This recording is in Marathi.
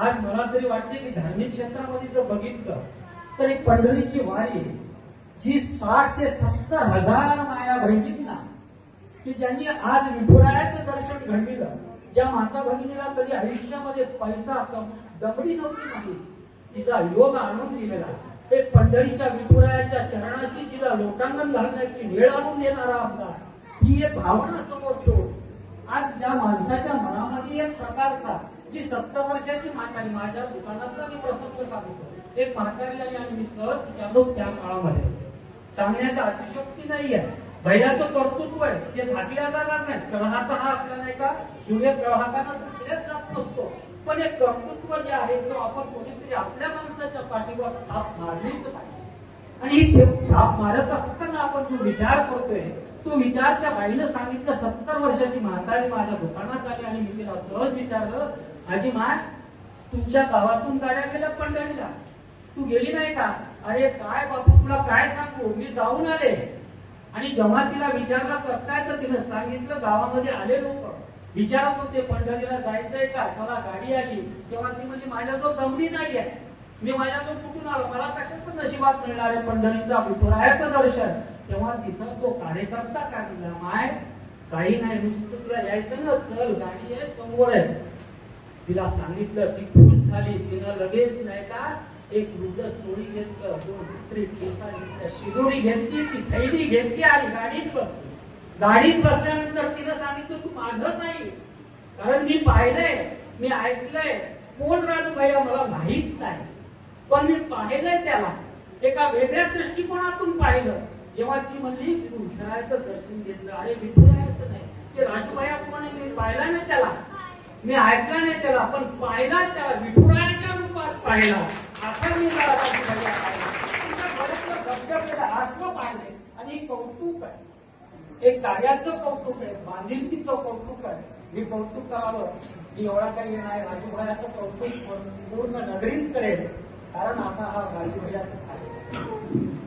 आज मला तरी वाटते की धार्मिक क्षेत्रामध्ये जर बघितलं तर एक पंढरीची वारी जी साठ ते सत्तर हजार माया बहिणींना की ज्यांनी आज विठुरायाचं दर्शन घडविलं ज्या माता भगिनीला कधी आयुष्यामध्ये पैसा कम- दमडी नव्हती नाही तिचा योग आणून दिलेला हे पंढरीच्या विठुरायाच्या चरणाशी तिला लोटांगण घालण्याची वेळ आणून देणारा आमदार ही एक भावना समोर ठेवून आज ज्या माणसाच्या मनामध्ये एक प्रकारचा जी सत्तर वर्षाची म्हातारी माझ्या दुकानातला मी प्रसंग सांगतो. एक म्हातारी आली आणि मी सहज विचारलो त्या काळामध्ये सांगण्यात अतिशोक्ती नाहीये. भैयाचं कर्तृत्व आहे. ते झाकल्या जाणार नाही. ग्रहाता हा आपला नाही का? सूर्य ग्रहाताना झाकल्याच जात नसतो. पण एक कर्तृत्व जे आहे तो आपण कोणीतरी आपल्या माणसाच्या पाठीवर हात मारलीच पाहिजे. आणि थाप मारत असताना आपण जो विचार करतोय तो विचार त्या बाईनं सांगितलं सत्तर वर्षाची म्हातारी माझ्या दुकानात आली आणि मी तिला सहज विचारलं आजी माय तुमच्या गावातून गाड्या गेल्या पंढरीला? तू गेली नाही का? अरे काय बापू तुला काय सांगू? मी जाऊन आले. आणि जेव्हा तिला विचारलं कस काय तर तिने सांगितलं गावामध्ये आले लोक. विचारत होते पंढरीला जायचंय का? चला गाडी आली. तेव्हा ती म्हणजे माझ्याजवळ दमडी नाही आहे मी माझ्याजवळ कुठून आलो? मला कशाच नशिबात मिळणार आहे पंढरीचं विठुरायाचं दर्शन. तेव्हा तिथं तो कार्यकर्ता काढला माय काही नाही नुसतं तुला यायचं ना चल गाडी आहे समोर आहे. तिला सांगितलं ती खुश झाली तिनं लगेच नाही का एक वृद्ध चोळी घेतलं दोन कुत्री केसा शिदोरी घेतली ती थैली घेतली आणि गाडीत बसली. गाडीत बसल्यानंतर तिनं सांगितलं तू माझं नाही. कारण मी पाहिलंय मी ऐकलंय. कोण राजभैया मला माहीत नाही. पण मी पाहिलंय त्याला. एका वेगळ्या दृष्टिकोनातून पाहिलं. जेव्हा ती म्हणली की तू विठुरायाचं दर्शन घेतलं. अरे विठुरायाचं नाही. ते राजभैया कोण मी पाहिला नाही त्याला. मी ऐकला नाही त्याला पण पाहिला त्याला. विठुरायाच्या रूपात पाहिला. असं मी मला राष्ट्र पाहिले. आणि कौतुक आहे. एक कार्याचं कौतुक आहे. बांधिलकीचं कौतुक आहे. मी कौतुक करावं. मी एवढा काही नाही राजूभायाचं कौतुक पूर्ण नगरीच करेल. कारण असा हा राजूभायाचा आहे